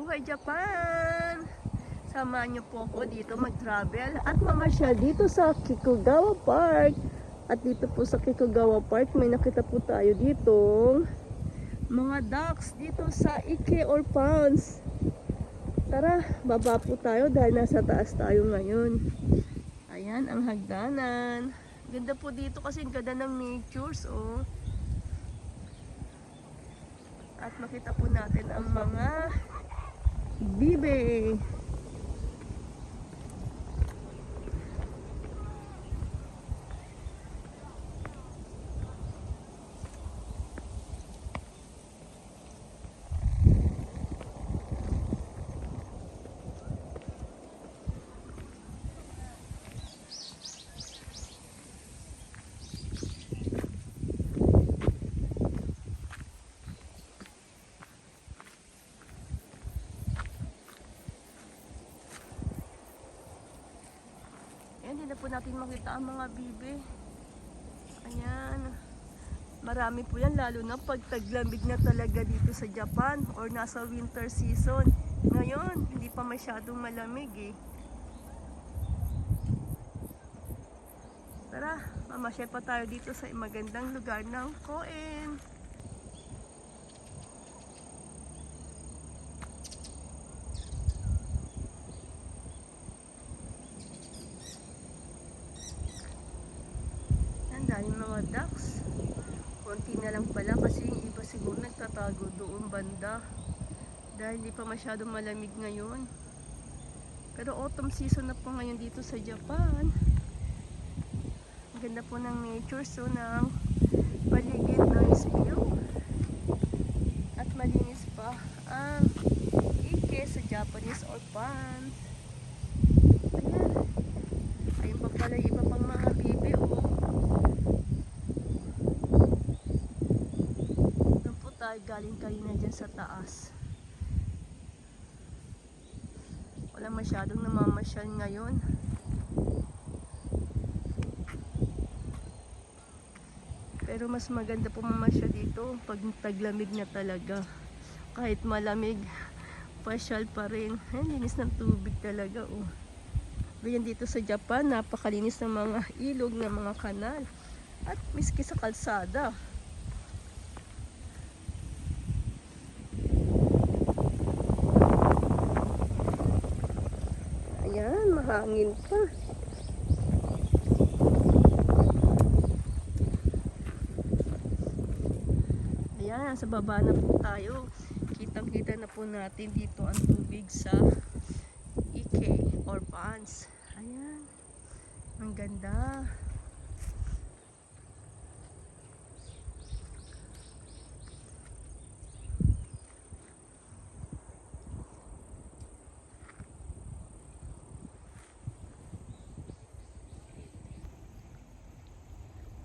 Buhay Japan! Samahan niyo po ako dito mag-travel at mamasyal dito sa Kikugawa Park. At dito po sa Kikugawa Park, may nakita po tayo dito mga ducks dito sa Ike or Ponds. Tara, baba po tayo dahil nasa taas tayo ngayon. Ayan ang hagdanan. Ganda po dito kasi ganda ng natures, oh. At makita po natin ang mga bibe. Na po natin makita ang mga bibe. Ayan. Marami po yan, lalo na pag taglamig na talaga dito sa Japan or nasa winter season. Ngayon, hindi pa masyadong malamig eh. Tara, mamasyal pa tayo dito sa magandang lugar ng Koen. Ang daming mga ducks. Konti na lang pala kasi yung iba siguro nagtatago doon banda. Dahil hindi pa masyadong malamig ngayon. Pero autumn season na po ngayon dito sa Japan. Ang ganda po ng nature so ng paligid nice view. At malinis pa ang ike sa Japanese or pond. Ayan. Ayun pa pala iba pang mga bibi oh. Doon po tayo galing kanina dyan sa taas. Wala masyadong namamasyal ngayon. Pero mas maganda po mamasyal dito pag taglamig na talaga. Kahit malamig, pasyal pa rin. Ay, linis ng tubig talaga oh. Ganyan dito sa Japan, napakalinis ng mga ilog, ng mga kanal. At miski sa kalsada. Ayan, mahangin pa. Ayan, sa baba na po tayo. Kitang-kita na po natin dito ang tubig sa Ike or ponds. Ayan. Ang ganda.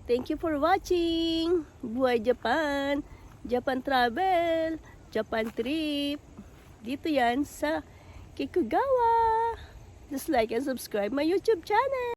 Thank you for watching. Buhay Japan. Japan Travel. Japan Trip. Dito yan sa Kikugawa. Just like and subscribe my YouTube channel.